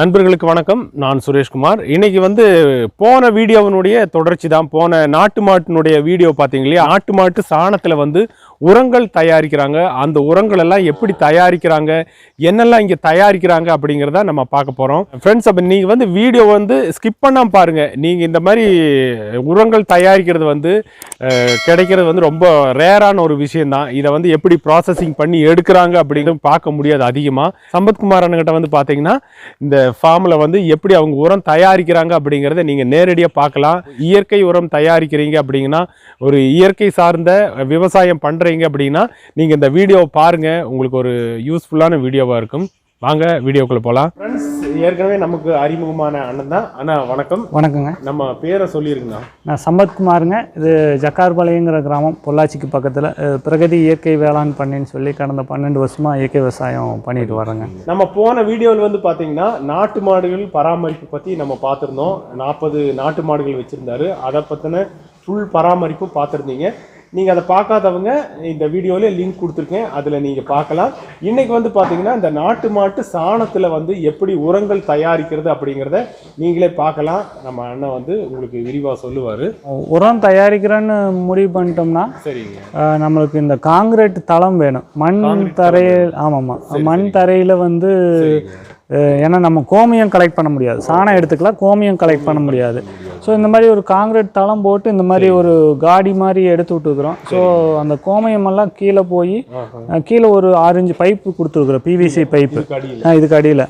நண்பர்களுக்கு வணக்கம். நான் சுரேஷ்குமார். இன்னைக்கு வந்து போன வீடியோவினுடைய தொடர்ச்சி தான் போன நாட்டு மாட்டினுடைய வீடியோ பார்த்தீங்க இல்லையா? நாட்டு மாட்டு சாணத்தில் வந்து உரங்கள் தயாரிக்கிறாங்க. அந்த உரங்கள் எல்லாம் எப்படி தயாரிக்கிறாங்க? என்னெல்லாம் இங்கே தயாரிக்கிறாங்க அப்படிங்கிறத நம்ம பார்க்க போகிறோம் ஃப்ரெண்ட்ஸ் அப்போ நீங்கள் வந்து வீடியோ வந்து ஸ்கிப் பண்ணாம பாருங்கள் நீங்கள் இந்த மாதிரி உரங்கள் தயாரிக்கிறது வந்து கிடைக்கிறது வந்து ரொம்ப ரேரான ஒரு விஷயந்தான் இதை வந்து எப்படி ப்ராசஸிங் பண்ணி எடுக்கிறாங்க அப்படிங்கிறது பார்க்க முடியாது அதிகமாக சம்பத்குமார் அண்ணங்கிட்ட வந்து பார்த்தீங்கன்னா இந்த ஃபார்மில் வந்து எப்படி அவங்க உரம் தயாரிக்கிறாங்க அப்படிங்கிறத நீங்கள் நேரடியாக பார்க்கலாம். இயற்கை உரம் தயாரிக்கிறீங்க அப்படிங்கன்னா ஒரு இயற்கை சார்ந்த விவசாயம் பண்ணுற பண்ணுறீங்க அப்படின்னா நீங்கள் இந்த வீடியோவை பாருங்கள் உங்களுக்கு ஒரு யூஸ்ஃபுல்லான வீடியோவாக இருக்கும். வாங்க வீடியோக்குள்ளே போகலாம் ஃப்ரெண்ட்ஸ் ஏற்கனவே நமக்கு அறிமுகமான அண்ணன் தான். அண்ணா வணக்கம். வணக்கங்க. நம்ம பேரை சொல்லியிருங்கண்ணா நான் சம்பத்குமாருங்க. இது ஜக்கார்பாளையங்கிற கிராமம். பொள்ளாச்சிக்கு பக்கத்தில். பிரகதி இயற்கை வேளாண் பண்ணைன்னு சொல்லி கடந்த பன்னெண்டு வருஷமாக இயற்கை விவசாயம் பண்ணிட்டு வரேங்க நம்ம போன வீடியோவில் வந்து பார்த்தீங்கன்னா நாட்டு மாடுகள் பராமரிப்பு பற்றி நம்ம பார்த்துருந்தோம் நாற்பது நாட்டு மாடுகள் வச்சுருந்தாரு. அதை பற்றின ஃபுல் பராமரிப்பு பார்த்துருந்தீங்க நீங்கள் அதை பார்க்காதவங்க இந்த வீடியோவில் லிங்க் கொடுத்துருக்கேன் அதில் நீங்கள் பார்க்கலாம். இன்னைக்கு வந்து பார்த்தீங்கன்னா இந்த நாட்டு மாட்டு சாணத்தில் வந்து எப்படி உரங்கள் தயாரிக்கிறது அப்படிங்கிறத நீங்களே பார்க்கலாம். நம்ம அண்ணன் வந்து உங்களுக்கு விரிவாக சொல்லுவார். உரம் தயாரிக்கிறேன்னு முடிவு பண்ணிட்டோம்னா சரிங்க. நம்மளுக்கு இந்த காங்கிரீட் தளம் வேணும். மண் தரையில் ஆமாம்மா மண் தரையில் வந்து ஏன்னா நம்ம கோமியம் கலெக்ட் பண்ண முடியாது. சாணம் எடுத்துக்கலாம் கோமியம் கலெக்ட் பண்ண முடியாது. ஸோ இந்த மாதிரி ஒரு காங்கிரீட் தளம் போட்டு இந்த மாதிரி ஒரு காடி மாதிரி எடுத்து விட்டுருக்குறோம். ஸோ அந்த கோமியமெல்லாம் கீழே போய் கீழே ஒரு ஆரஞ்சு பைப்பு கொடுத்துருக்குறோம் பிவிசி பைப்பு இதுக்கு அடியில்.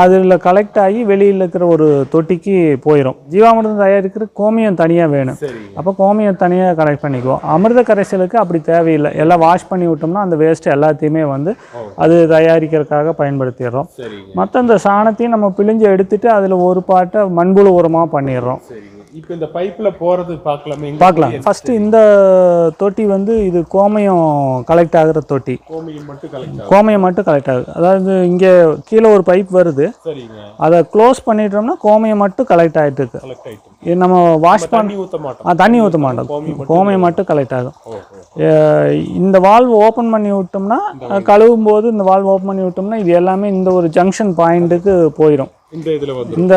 அதில் கலெக்ட் ஆகி வெளியில் இருக்கிற ஒரு தொட்டிக்கு போயிடும் ஜீவாமிர்தம் தயாரிக்கிற கோமியம் தனியாக வேணும். அப்போ கோமியம் தனியாக கலெக்ட் பண்ணிக்குவோம். அமிர்த கரைசலுக்கு அப்படி தேவையில்லை. எல்லாம் வாஷ் பண்ணி விட்டோம்னா அந்த வேஸ்ட் எல்லாத்தையுமே வந்து அது தயாரிக்கிறதுக்காக பயன்படுத்திடுறோம். மற்ற இந்த சாணத்தையும் நம்ம பிழிஞ்சு எடுத்துட்டு அதில் ஒரு பாட்டை மண்புழு உரமாக பண்ணிடுறோம். இப்போ இந்த பைப்பில் போகிறது பார்க்கலாமே. பார்க்கலாம். ஃபஸ்ட்டு இந்த தொட்டி வந்து இது கோமயம் கலெக்ட் ஆகுற தொட்டி. கோமியம் மட்டும் கலெக்ட் கோமயம் மட்டும் கலெக்ட் ஆகுது. அதாவது இங்கே கீழே ஒரு பைப் வருது. சரிங்க. அதை க்ளோஸ் பண்ணிட்டோம்னா கோமியம் மட்டும் கலெக்ட் ஆகிட்டு இருக்கு. நம்ம வாஷ் பண்ண தண்ணி ஊற்ற மாட்டோம். தண்ணி ஊற்ற மாட்டோம். கோமியம் மட்டும் கலெக்ட் ஆகும். இந்த வால்வ் ஓப்பன் பண்ணி விட்டோம்னா கழுவும் போது இந்த வால்வ் ஓப்பன் பண்ணி விட்டோம்னா இது எல்லாமே இந்த ஒரு ஜங்ஷன் பாயிண்ட்டுக்கு போயிடும் இந்த இதுல வந்து இந்த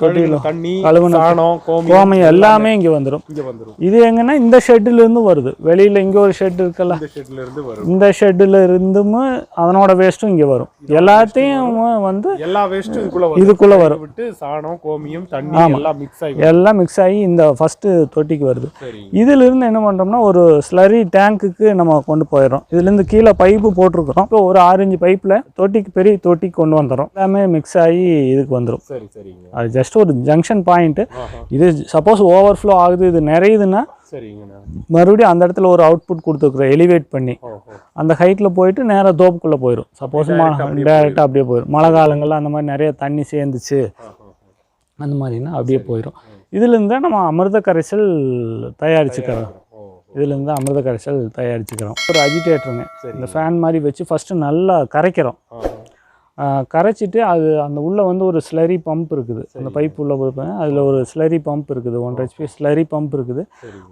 தொட்டியில் தண்ணி சாணம் கோமியம் எல்லாமே இங்கே வந்துடும் இங்க வந்துரும். இது எங்கன்னா இந்த ஷெட்டில் இருந்து வருது. வெளியில் இங்கே ஒரு ஷெட் இருக்குல்ல? இந்த ஷெட்ல இருந்து வரும். இந்த ஷெட்டில் இருந்தும் அதனோட வேஸ்ட்டும் இங்கே வரும். எல்லாத்தையும் வந்து எல்லா வேஸ்ட்டும் இதுக்குள்ள வரும். இதுக்குள்ளே வரும். விட்டு சாணம் கோமியம் தண்ணி எல்லாம் மிக்ஸ் ஆகி எல்லாம் மிக்ஸ் ஆகி இந்த ஃபஸ்ட்டு தொட்டிக்கு வருது. இதிலிருந்து என்ன பண்ணுறோம்னா ஒரு ஸ்லரி டேங்க்குக்கு நம்ம கொண்டு போயிடுறோம். இதுலேருந்து கீழே பைப்பு போட்டிருக்கிறோம். இப்போ ஒரு ஆரஞ்சு பைப்பில் தொட்டிக்கு பெரிய தொட்டிக்கு கொண்டு வந்துடுறோம். எல்லாமே மிக்ஸ் ஆகி இதுக்கு வந்துடும் சரி சரிங்க. அது ஜஸ்ட் ஒரு ஜங்ஷன் பாயிண்ட்டு. இது சப்போஸ் ஓவர்ஃப்ளோ ஆகுது இது நிறையுதுன்னா சரிங்கண்ணா. மறுபடியும் அந்த இடத்துல ஒரு அவுட்புட் கொடுத்துருக்குறோம் எலிவேட் பண்ணி. அந்த ஹைட்டில் போயிட்டு நேராக தோப்புக்குள்ளே போயிடும் சப்போஸ் டேரெக்டாக அப்படியே போயிடும் மழை காலங்களில் அந்த மாதிரி நிறைய தண்ணி சேர்ந்துச்சு. அந்த மாதிரினா அப்படியே போயிடும் இதுலேருந்து தான் நம்ம அமிர்த கரைசல் தயாரிச்சுக்கிறோம் இதுலேருந்து அமிர்த கரைசல் தயாரிச்சுக்கிறோம். ஒரு அஜிடேட்டருங்க. இந்த ஃபேன் மாதிரி வச்சு ஃபஸ்ட்டு நல்லா கரைக்கிறோம். கரைச்சிட்டு அது அந்த உள்ளே வந்து ஒரு ஸ்லரி பம்ப் இருக்குது. அந்த பைப் உள்ள போயிருப்பேன் அதில் ஒரு ஸ்லரி பம்ப் இருக்குது. ஒன்றரை ஹெச்பி ஸ்லரி பம்ப் இருக்குது.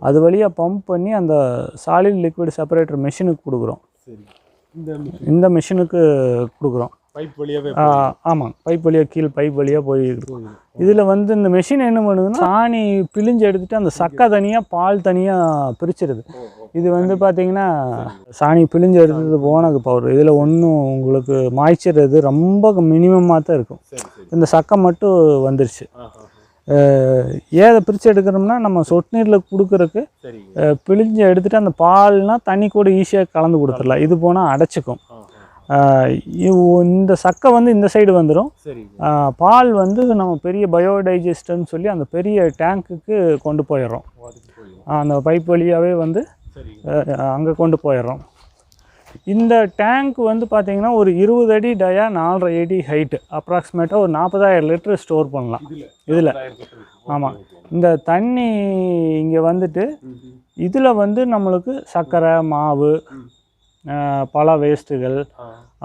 அது வழியாக பம்ப் பண்ணி அந்த சாலிட் லிக்விட் செப்பரேட்டர் மிஷினுக்கு கொடுக்குறோம். இந்த மிஷினுக்கு கொடுக்குறோம். பைப் வழியாவே ஆ, ஆமாம் பைப் வழியாக கீழ் பைப் வழியாக போயிருக்கு இதில் வந்து இந்த மெஷின் என்ன பண்ணுதுன்னா சாணி பிழிஞ்சு எடுத்துட்டு அந்த சக்கை தனியாக பால் தனியாக பிரிச்சிருது. இது வந்து பார்த்தீங்கன்னா சாணி பிழிஞ்சு எடுத்தது போனது பவுடர் இதில் ஒன்றும் உங்களுக்கு மாய்ச்சர் இது ரொம்ப மினிமமாக தான் இருக்கும். இந்த சக்கை மட்டும் வந்துருச்சு. ஏதை பிரித்து எடுக்கிறோம்னா நம்ம சொட்டு நீரில் கொடுக்குறக்கு பிழிஞ்சு எடுத்துட்டு அந்த பால்னா தண்ணி கூட ஈஸியாக கலந்து கொடுத்துடலாம். இது போனால் அடைச்சிக்கும். இந்த சக்கை வந்து இந்த சைடு வந்துடும் பால் வந்து நம்ம பெரிய பயோடைஜஸ்டர்னு சொல்லி அந்த பெரிய டேங்க்குக்கு கொண்டு போயிடுறோம். அந்த பைப் வழியாகவே வந்து அங்கே கொண்டு போயிடுறோம். இந்த டேங்க் வந்து பார்த்தீங்கன்னா ஒரு இருபது அடி டயா நாலரை அடி ஹைட்டு அப்ராக்சிமேட்டாக ஒரு நாற்பதாயிரம் லிட்டர் ஸ்டோர் பண்ணலாம். இதுல ஆமாம் இந்த தண்ணி இங்கே வந்துட்டு இதில் வந்து நம்மளுக்கு சர்க்கரை மாவு பழ வேஸ்ட்டுகள்.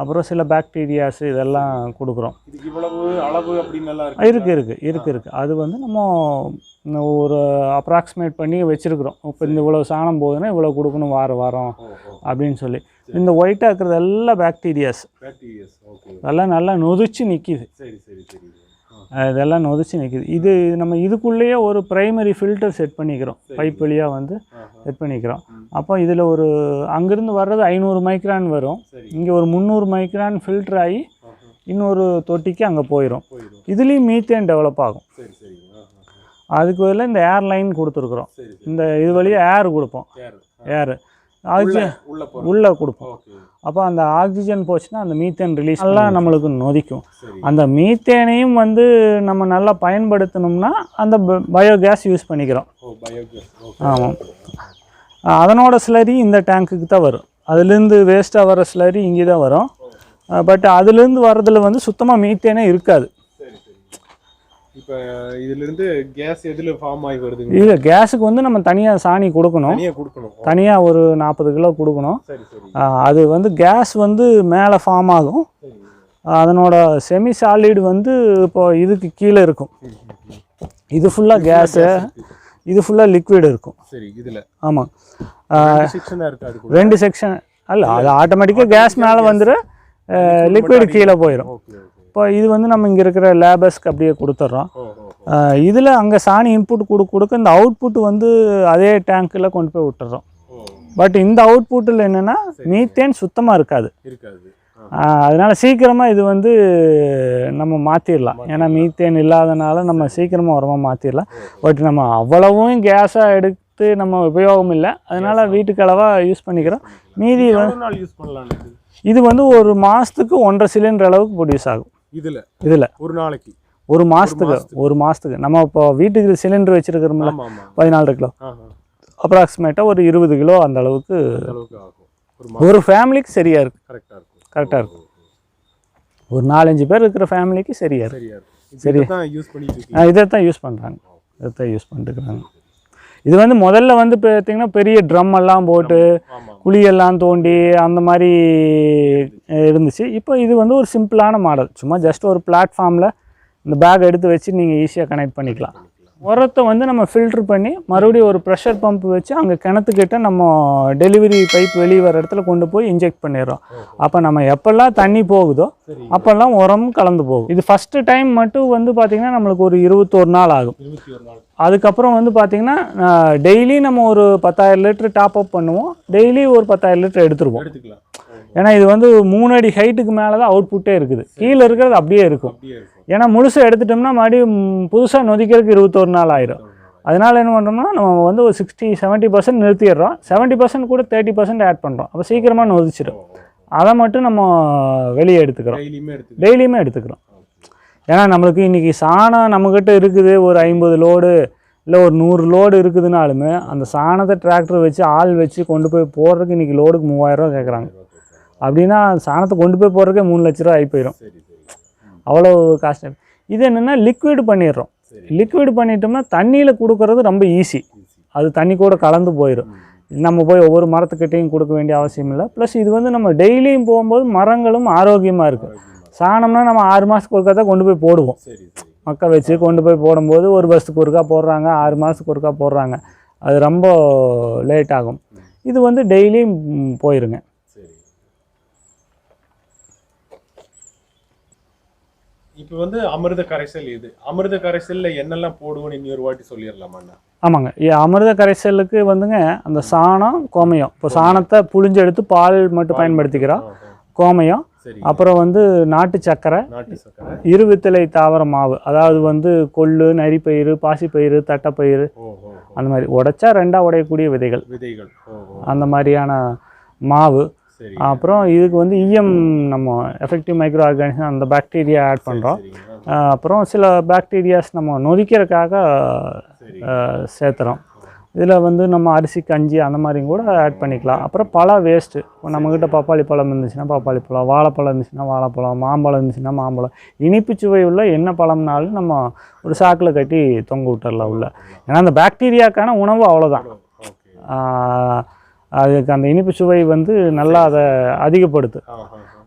அப்புறம் சில பாக்டீரியாஸ் இதெல்லாம் கொடுக்குறோம். இதுக்கு இவ்வளவு அளவு அப்படின்னு எல்லாம் இருக்கு. இருக்கு இருக்கு இருக்கு இருக்கு. அது வந்து நம்ம ஒரு அப்ராக்சிமேட் பண்ணி வச்சிருக்கிறோம். இப்போ இந்த இவ்வளோ சாணம் போகுதுன்னா இவ்வளோ கொடுக்கணும் வார வாரம். அப்படின்னு சொல்லி. இந்த ஒயிட்டாக இருக்கிறது எல்லாம் பாக்டீரியாஸ் பாக்டீரியாஸ் ஓகே அதெல்லாம் நல்லா நொதிச்சு நிற்கிது சரி சரி சரி. இதெல்லாம் நொதிச்சு நிற்கிது இது நம்ம இதுக்குள்ளேயே ஒரு பிரைமரி ஃபில்டர் செட் பண்ணிக்கிறோம். பைப் வழியாக வந்து செட் பண்ணிக்கிறோம். அப்போ இதில் ஒரு அங்கேருந்து வர்றது ஐநூறு மைக்ரான் வரும். இங்கே ஒரு முந்நூறு மைக்ரான் ஃபில்டர் ஆகி இன்னொரு தொட்டிக்கு அங்கே போயிடும் இதுலேயும் மீத்தேன் டெவலப் ஆகும். அதுக்கு பதிலாக இந்த ஏர்லைன் கொடுத்துருக்குறோம். சரி இந்த இது வழியாக ஏர் கொடுப்போம். ஏர் ஆக்சிஜன் உள்ள கொடுப்போம். அப்போ அந்த ஆக்சிஜன் போச்சுன்னா அந்த மீத்தேன் ரிலீஸ் எல்லாம் நம்மளுக்கு நொதிக்கும். அந்த மீத்தேனையும் வந்து நம்ம நல்லா பயன்படுத்தணும்னா அந்த பயோகேஸ் யூஸ் பண்ணிக்கிறோம். ஆமாம் அதனோட ஸ்லரி இந்த டேங்க்குக்கு தான் வரும். அதுலேருந்து வேஸ்ட்டாக வர ஸ்லரி இங்கே தான் வரும் பட் அதுலேருந்து வர்றதுல வந்து சுத்தமாக மீத்தேனே இருக்காது. இப்போ இதிலிருந்து கேஸ் எதில் ஃபார்ம் ஆகி வருதுங்க? இது கேஸுக்கு வந்து நம்ம தனியாக சாணி கொடுக்கணும். தனியாக கொடுக்கணும். தனியாக ஒரு நாற்பது கிலோ கொடுக்கணும். அது வந்து கேஸ் வந்து மேலே ஃபார்ம் ஆகும். அதனோட செமி சாலிட் வந்து இப்போ இதுக்கு கீழே இருக்கும். இது ஃபுல்லாக கேஸு இது ஃபுல்லாக லிக்விட் இருக்கும். சரி இதில். ஆமாம் ரெண்டு செக்ஷன் அல்ல அது ஆட்டோமேட்டிக்காக கேஸ் மேலே வந்துடும் லிக்விட் கீழே போயிடும் இப்போ இது வந்து நம்ம இங்கே இருக்கிற லேபர்ஸ்க்கு அப்படியே கொடுத்துட்றோம் இதில் அங்கே சாணி இன்புட் கொடுக்க கொடுக்க இந்த அவுட்புட் வந்து அதே டேங்க்கில் கொண்டு போய் விட்டுறோம். பட் இந்த அவுட்புட்டில் என்னென்னா மீத்தேன் சுத்தமாக இருக்காது. அதனால சீக்கிரமாக இது வந்து நம்ம மாற்றிடலாம் ஏன்னா மீத்தேன் இல்லாதனால நம்ம சீக்கிரமாக உரமாக மாற்றிடலாம் பட் நம்ம அவ்வளவும் கேஸாக எடுத்து நம்ம உபயோகம் இல்லை. அதனால வீட்டுக்கு அளவாக யூஸ் பண்ணிக்கிறோம். மீதி யூஸ் பண்ணலாம் இது? இது வந்து ஒரு மாதத்துக்கு ஒன்றரை சிலிண்டர் அளவுக்கு ப்ரொடியூஸ் ஆகும். இதில். இதில். ஒரு நாளைக்கு. ஒரு மாதத்துக்கு ஒரு மாதத்துக்கு நம்ம இப்போ வீட்டுக்கு சிலிண்டர் வச்சுருக்கிறோம்ல பதினாலு கிலோ. அப்ராக்சிமேட்டாக ஒரு இருபது கிலோ அந்த அளவுக்கு ஒரு ஃபேமிலிக்கு சரியாக இருக்குது கரெக்டாக இருக்கும். கரெக்டாக இருக்கும். ஒரு நாலஞ்சு பேர் இருக்கிற ஃபேமிலிக்கு சரியாக சரியா இருக்கும் சரி இதை தான் யூஸ் பண்ணுறாங்க இதை தான் யூஸ் பண்ணிட்டுருக்குறாங்க இது வந்து முதல்ல வந்து பார்த்தீங்கன்னா பெரிய ட்ரம் எல்லாம் போட்டு குழியெல்லாம் தோண்டி அந்த மாதிரி இருந்துச்சு. இப்போ இது வந்து ஒரு சிம்பிளான மாடல் சும்மா ஜஸ்ட் ஒரு பிளாட்ஃபார்மில் இந்த பேக் எடுத்து வச்சு நீங்கள் ஈஸியாக கனெக்ட் பண்ணிக்கலாம். உரத்தை வந்து நம்ம ஃபில்டர் பண்ணி மறுபடியும் ஒரு ப்ரெஷர் பம்ப் வச்சு அங்கே கிணத்துக்கிட்ட நம்ம டெலிவரி பைப் வெளியே வர இடத்துல கொண்டு போய் இன்ஜெக்ட் பண்ணிடுறோம். அப்போ நம்ம எப்பெல்லாம் தண்ணி போகுதோ அப்போல்லாம் உரம் கலந்து போகும். இது ஃபஸ்ட்டு டைம் மட்டும் வந்து பார்த்திங்கன்னா நம்மளுக்கு ஒரு இருபத்தோரு நாள் ஆகும். அதுக்கப்புறம் வந்து பார்த்திங்கன்னா டெய்லி நம்ம ஒரு பத்தாயிரம் லிட்டர் டாப் அப் பண்ணுவோம். டெய்லி ஒரு பத்தாயிரம் லிட்டர் எடுத்துருவோம். ஏன்னா இது வந்து மூணு அடி ஹைட்டுக்கு மேலே தான் அவுட்புட்டே இருக்குது. கீழே இருக்கிறது அப்படியே இருக்கும். ஏன்னா முழுசாக எடுத்துட்டோம்னா மறுபடியும் புதுசாக நொதிக்கிறதுக்கு இருபத்தோரு நாள் ஆயிரும். அதனால் என்ன பண்ணுறோம்னா நம்ம வந்து ஒரு சிக்ஸ்டி செவன்ட்டி பர்சன்ட் நிறுத்திடுறோம். செவன்ட்டி பர்சன்ட் கூட தேர்ட்டி பர்சன்ட் ஆட் பண்ணுறோம் அப்போ சீக்கிரமாக நொதிச்சிடும் அதை மட்டும் நம்ம வெளியே எடுத்துக்கிறோம். டெய்லியுமே எடுத்துக்கிறோம். ஏன்னா நம்மளுக்கு இன்றைக்கி சாணம் நம்மக்கிட்ட இருக்குது. ஒரு ஐம்பது லோடு இல்லை ஒரு நூறு லோடு இருக்குதுனாலுமே அந்த சாணத்தை டிராக்டர் வச்சு ஆள் வச்சு கொண்டு போய் போடுறதுக்கு இன்றைக்கி லோடுக்கு மூவாயிரரூவா கேட்குறாங்க அப்படின்னா சாணத்தை கொண்டு போய் போடுறதுக்கே மூணு லட்ச ரூபா ஆகி போயிடும் அவ்வளோ காஸ்ட் இது என்னென்னா லிக்விட் பண்ணிடுறோம். லிக்விட் பண்ணிட்டோம்னா தண்ணியில் கொடுக்கறது ரொம்ப ஈஸி அது தண்ணி கூட கலந்து போயிடும் நம்ம போய் ஒவ்வொரு மரத்துக்கிட்டையும் கொடுக்க வேண்டிய அவசியம் இல்லை. ப்ளஸ் இது வந்து நம்ம டெய்லியும் போகும்போது மரங்களும் ஆரோக்கியமாக இருக்கும் சாணம்னா நம்ம ஆறு மாதத்துக்கு ஒருக்கா தான் கொண்டு போய் போடுவோம். சரி சரி. மக்க வச்சு கொண்டு போய் போடும்போது ஒரு வருஷத்துக்கு ஒருக்கா போடுறாங்க ஆறு மாதத்துக்கு ஒருக்கா போடுறாங்க. அது ரொம்ப லேட் ஆகும். இது வந்து டெய்லியும் போயிருங்க. இப்போ வந்து அமிர்த கரைசல் இது. அமிர்த கரைசல்ல என்னெல்லாம் போடுவோம்னு இன்னொரு வாட்டி சொல்லிடலாமாண்ணா ஆமாங்க. அமிர்த கரைசலுக்கு வந்துங்க அந்த சாணம் கோமயம். இப்போ சாணத்தை புழிஞ்சு எடுத்து பால் மட்டும் பயன்படுத்திக்கிறோம். கோமயம். அப்புறம் வந்து நாட்டு சக்கரை இருவித்தலை தாவர மாவு. அதாவது வந்து கொள்ளு நரிப்பயிறு பாசிப்பயிறு தட்டைப்பயிறு. அந்த மாதிரி. உடைச்சா ரெண்டாக உடையக்கூடிய விதைகள். விதைகள். அந்த மாதிரியான மாவு. அப்புறம் இதுக்கு வந்து இஎம் நம்ம எஃபெக்டிவ் மைக்ரோ ஆர்கானிசம் அந்த பாக்டீரியா ஆட் பண்ணுறோம் அப்புறம் சில பாக்டீரியாஸ் நம்ம நொதிக்கிறதுக்காக சரி. சேர்த்துறோம். இதில் வந்து நம்ம அரிசி கஞ்சி அந்த மாதிரியும் கூட ஆட் பண்ணிக்கலாம். அப்புறம் பழ வேஸ்ட்டு இப்போ நம்மக்கிட்ட பப்பாளி பழம் இருந்துச்சுன்னா பப்பாளி பழம் வாழைப்பழம் இருந்துச்சுன்னா வாழைப்பழம் மாம்பழம் இருந்துச்சுன்னா மாம்பழம். இனிப்பு சுவை உள்ள என்ன பழம்னாலும் நம்ம ஒரு சாக்கில் கட்டி தொங்க விட்டுறலாம் உள்ள. ஏன்னா அந்த பாக்டீரியாக்கான உணவு அவ்வளோதான் அதுக்கு அந்த இனிப்பு சுவை வந்து நல்லா அதை அதிகப்படுத்து.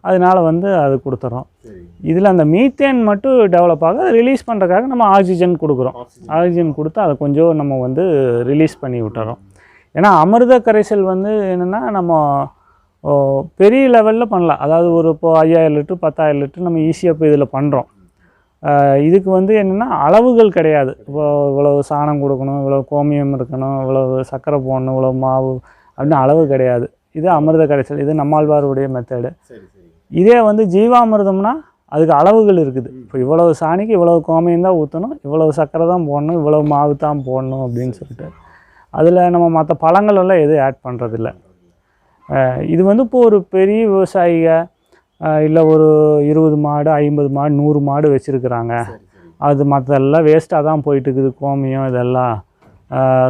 அதனால வந்து அது கொடுத்துறோம். இதில் அந்த மீத்தேன் மட்டும் டெவலப் ஆக அதை ரிலீஸ் பண்ணுறதுக்காக நம்ம ஆக்சிஜன் கொடுக்குறோம். ஆக்சிஜன் கொடுத்து அதை கொஞ்சம் நம்ம வந்து ரிலீஸ் பண்ணி விட்டுறோம். ஏன்னா அமிர்த கரைசல் வந்து என்னென்னா நம்ம பெரிய லெவலில் பண்ணலாம். அதாவது ஒரு இப்போ ஐயாயிரம் லிட்டர் பத்தாயிரம் லிட்டர் நம்ம ஈஸியாக இப்போ இதில் பண்ணுறோம் இதுக்கு வந்து என்னென்னா அளவுகள் கிடையாது. இப்போ இவ்வளவு சாணம் கொடுக்கணும் இவ்வளோ கோமியம் இருக்கணும் இவ்வளவு சர்க்கரை போடணும் இவ்வளோ மாவு அப்படின்னு அளவு கிடையாது. இது அமிர்த கரைசல் இது நம்மாழ்வாருடைய மெத்தடு இதே வந்து ஜீவாமிர்தம்னா அதுக்கு அளவுகள் இருக்குது. இப்போ இவ்வளவு சாணிக்கு இவ்வளவு கோமியம் தான் ஊற்றணும் இவ்வளவு சர்க்கரை தான் போடணும் இவ்வளவு மாவு தான் போடணும் அப்படின்னு சொல்லிட்டு. அதில் நம்ம மற்ற பழங்கள் எல்லாம் எதுவும் ஆட் பண்ணுறதில்ல இது வந்து இப்போ ஒரு பெரிய விவசாயிக இல்லை ஒரு இருபது மாடு ஐம்பது மாடு நூறு மாடு வச்சுருக்குறாங்க. சரி சரி. அது மற்றெல்லாம் வேஸ்ட்டாக தான் போயிட்டு இருக்குது கோமியம் இதெல்லாம்.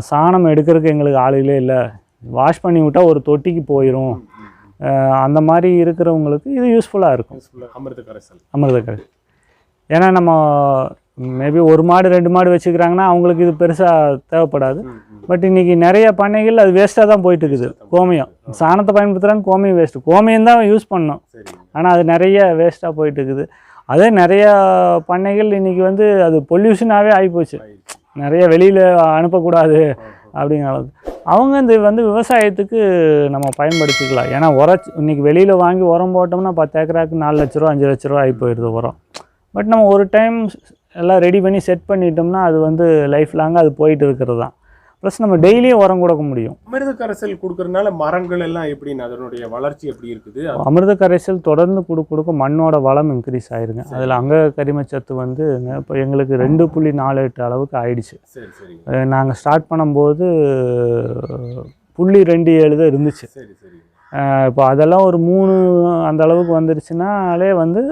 சாணம் எடுக்கிறதுக்கு எங்களுக்கு ஆளுகளே இல்லை. வாஷ் பண்ணி விட்டால் ஒரு தொட்டிக்கு போயிடும் அந்த மாதிரி இருக்கிறவங்களுக்கு இது யூஸ்ஃபுல்லாக இருக்கும். அமிர்த கரைசல் அமிர்தக்கரை ஏன்னா நம்ம மேபி ஒரு மாடு ரெண்டு மாடு வச்சுக்கிறாங்கன்னா அவங்களுக்கு இது பெருசாக தேவைப்படாது. பட் இன்றைக்கி நிறைய பண்ணைகள் அது வேஸ்ட்டாக தான் போயிட்டு இருக்குது கோமியம். சாணத்தை பயன்படுத்துகிறாங்க கோமியம் வேஸ்ட்டு கோமியம் தான் யூஸ் பண்ணணும். சரி ஆனால் அது நிறைய வேஸ்ட்டாக போயிட்டு இருக்குது அதே நிறைய பண்ணைகள் இன்றைக்கி வந்து அது பொல்யூஷனாகவே ஆகிப்போச்சு நிறைய வெளியில் அனுப்பக்கூடாது. அப்படிங்கிற அளவுக்கு. அவங்க இந்த வந்து விவசாயத்துக்கு நம்ம பயன்படுத்திக்கலாம். ஏன்னா உரம் இன்றைக்கி வெளியில் வாங்கி உரம் போட்டோம்னா பத்து ஏக்கராக்கு நாலு லட்ச ரூபா அஞ்சு லட்ச ரூபா ஆகி போயிடுது உரம். பட் நம்ம ஒரு டைம் எல்லாம் ரெடி பண்ணி செட் பண்ணிட்டோம்னா அது வந்து லைஃப் லாங்காக அது போயிட்டு இருக்கிறது தான். ப்ளஸ் நம்ம டெய்லியும் உரம் கொடுக்க முடியும். அமிர்த கரைசல் கொடுக்கறதுனால மரங்கள் எல்லாம் எப்படின்னு அதனுடைய வளர்ச்சி எப்படி இருக்குது? அமிர்த கரைசல் தொடர்ந்து கொடுக்க கொடுக்க மண்ணோட வளம் இன்க்ரீஸ் ஆயிருங்க. அதில் அங்க கரிமச்சத்து வந்து இப்போ எங்களுக்கு ரெண்டு புள்ளி நாலு எட்டு அளவுக்கு ஆயிடுச்சு. சரி சரி நாங்கள் ஸ்டார்ட் பண்ணும்போது புள்ளி ரெண்டு ஏழு தான் இருந்துச்சு. சரி சரி இப்போ அதெல்லாம் ஒரு மூணு அந்த அளவுக்கு வந்துருச்சுனாலே வந்து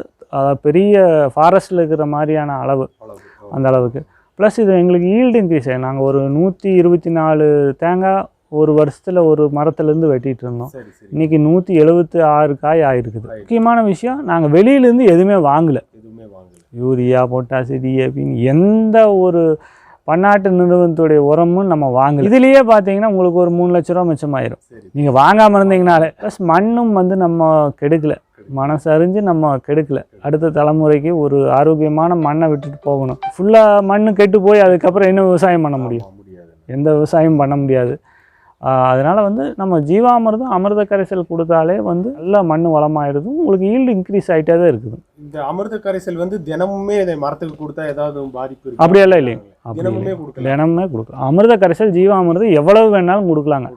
பெரிய ஃபாரஸ்ட்டில் இருக்கிற மாதிரியான அளவு. அளவு அந்த அளவுக்கு. ப்ளஸ் இது எங்களுக்கு ஈல்டு இன்க்ரீஸ் ஆகும் நாங்கள் ஒரு நூற்றி இருபத்தி நாலு தேங்காய் ஒரு வருஷத்தில் ஒரு மரத்துலேருந்து வெட்டிட்டு இருந்தோம். இன்னைக்கு நூற்றி எழுபத்தி ஆறு காய் ஆயிருக்குது. முக்கியமான விஷயம் நாங்கள் வெளியிலேருந்து எதுவுமே வாங்கலை. எதுவுமே வாங்கல. யூரியா பொட்டாசி டிஏபின்னு எந்த ஒரு பன்னாட்டு நிறுவனத்துடைய உரமும் நம்ம வாங்கல. இதுலேயே பார்த்தீங்கன்னா உங்களுக்கு ஒரு மூணு லட்ச ரூபா மிச்சமாயிரும். நீங்கள் வாங்காமல் இருந்தீங்கனாலே ப்ளஸ் மண்ணும் வந்து நம்ம கெடுக்கல. மனசறிஞ்சு நம்ம கெடுக்கல. அடுத்த தலைமுறைக்கு ஒரு ஆரோக்கியமான மண்ணை விட்டுட்டு போகணும். ஃபுல்லாக மண்ணு கெட்டு போய் அதுக்கப்புறம் என்ன விவசாயம் பண்ண முடியும்? எந்த விவசாயம் பண்ண முடியாது. அதனால் வந்து நம்ம ஜீவாமிர்தம் அமிர்த கரைசல் கொடுத்தாலே வந்து நல்ல மண் வளமாயிடுது உங்களுக்கு ஈல்டு இன்க்ரீஸ் ஆகிட்டே தான் இருக்குது. இந்த அமிர்த கரைசல் வந்து தினமுமே இதை மரத்துக்கு கொடுத்தா ஏதாவது பாதிப்பு இருக்கு? அப்படியெல்லாம் இல்லைங்க அப்படி தினமுமே தினமுமே கொடுக்கலாம். அமிர்த கரைசல் ஜீவாமிர்தம் எவ்வளவு வேணாலும் கொடுக்கலாங்க.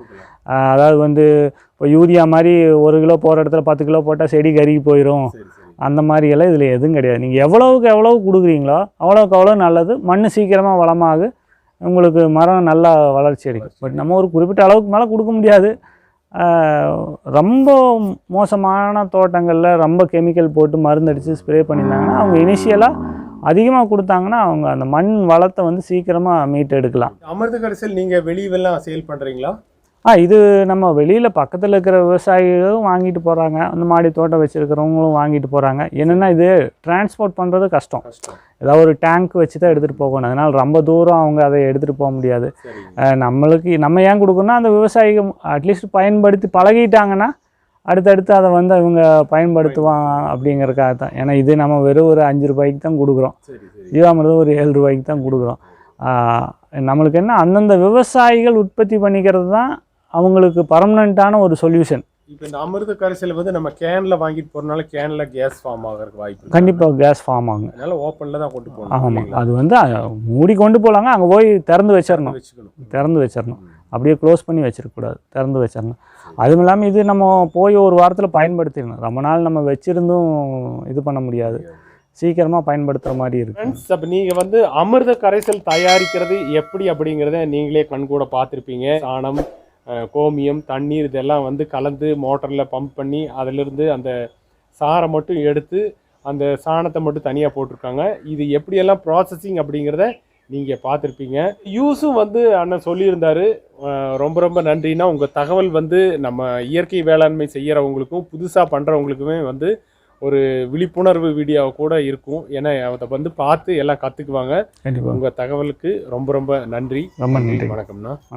அதாவது வந்து இப்போ யூரியா மாதிரி ஒரு கிலோ போகிற இடத்துல பத்து கிலோ போட்டால் செடி கருகி போயிடும் அந்த மாதிரி எல்லாம் இதில் எதுவும் கிடையாது. நீங்கள் எவ்வளவுக்கு எவ்வளவு கொடுக்குறீங்களோ அவ்வளோக்கு அவ்வளோ நல்லது. மண் சீக்கிரமாக வளமாகு. உங்களுக்கு மரம் நல்லா வளர்ச்சி அடைக்கும் பட் நம்ம ஒரு குறிப்பிட்ட அளவுக்கு மேலே கொடுக்க முடியாது. ரொம்ப மோசமான தோட்டங்களில் ரொம்ப கெமிக்கல் போட்டு மருந்து அடித்து ஸ்ப்ரே பண்ணியிருந்தாங்கன்னா அவங்க இனிஷியலாக அதிகமாக கொடுத்தாங்கன்னா அவங்க அந்த மண் வளத்தை வந்து சீக்கிரமாக மீட் எடுக்கலாம் அமிர்த கரைசல் நீங்க வெளியெல்லாம் சேல் பண்றீங்களா? ஆ இது நம்ம வெளியில் பக்கத்தில் இருக்கிற விவசாயிகளும் வாங்கிட்டு போகிறாங்க அந்த மாடி தோட்டம் வச்சுருக்கிறவங்களும் வாங்கிட்டு போகிறாங்க என்னென்னா இது டிரான்ஸ்போர்ட் பண்ணுறது கஷ்டம். ஏதாவது ஒரு டேங்க் வச்சு தான் எடுத்துகிட்டு போகணும். அதனால் ரொம்ப தூரம் அவங்க அதை எடுத்துகிட்டு போக முடியாது. நம்மளுக்கு நம்ம ஏன் கொடுக்கணும்னா அந்த விவசாயிகள் அட்லீஸ்ட் பயன்படுத்தி பழகிட்டாங்கன்னா அடுத்தடுத்து அதை வந்து அவங்க பயன்படுத்துவாங்க அப்படிங்கிறக்காக தான். ஏன்னா இது நம்ம வெறும் ஒரு அஞ்சு ரூபாய்க்கு தான் கொடுக்குறோம். ஜீவாமிர்தம் ஒரு ஏழு ரூபாய்க்கு தான் கொடுக்குறோம். நம்மளுக்கு என்ன அந்தந்த விவசாயிகள் உற்பத்தி பண்ணிக்கிறது தான் அவங்களுக்கு பர்மனண்ட்டான ஒரு சொல்யூஷன் இப்போ இந்த அமிர்த கரைசல் வந்து நம்ம கேன்ல வாங்கிட்டு போறதுனால கேன்ல கேஸ் ஃபார்ம் ஆகிறதுக்கு வாய்ப்பு கண்டிப்பாக கேஸ் ஃபார்ம் ஆகுங்க அதனால ஓப்பன்ல தான் கொண்டு போகணும். ஆமாம்? அது வந்து மூடி கொண்டு போகலாங்க அங்கே போய் திறந்து வச்சிடணும் வச்சுக்கணும். திறந்து வச்சிடணும் அப்படியே க்ளோஸ் பண்ணி வச்சிடக்கூடாது திறந்து வச்சிடணும் அதுவும் இல்லாமல் இது நம்ம போய் ஒரு வாரத்தில் பயன்படுத்திடணும். ரொம்ப நாள் நம்ம வச்சிருந்தும் இது பண்ண முடியாது. சீக்கிரமாக பயன்படுத்துகிற மாதிரி இருக்கு. ஃப்ரெண்ட்ஸ் அப்போ நீங்கள் வந்து அமிர்த கரைசல் தயாரிக்கிறது எப்படி அப்படிங்கிறத நீங்களே கண்கூட பார்த்துருப்பீங்க. சாணம் கோமியம் தண்ணீர் இதெல்லாம் வந்து கலந்து மோட்டரில் பம்ப் பண்ணி அதிலிருந்து அந்த சாரை மட்டும் எடுத்து அந்த சாணத்தை மட்டும் தனியாக போட்டிருக்காங்க. இது எப்படியெல்லாம் ப்ராசஸிங் அப்படிங்கிறத நீங்கள் பார்த்துருப்பீங்க. யூஸும் வந்து அண்ணன் சொல்லியிருந்தாரு. ரொம்ப ரொம்ப நன்றினா உங்கள் தகவல் வந்து நம்ம இயற்கை வேளாண்மை செய்கிறவங்களுக்கும் புதுசாக பண்ணுறவங்களுக்குமே வந்து ஒரு விழிப்புணர்வு வீடியோ கூட இருக்கும். ஏன்னா அதை வந்து பார்த்து எல்லாம் கற்றுக்குவாங்க உங்கள் தகவலுக்கு ரொம்ப ரொம்ப நன்றி. ரொம்ப நன்றி. வணக்கம்ண்ணா.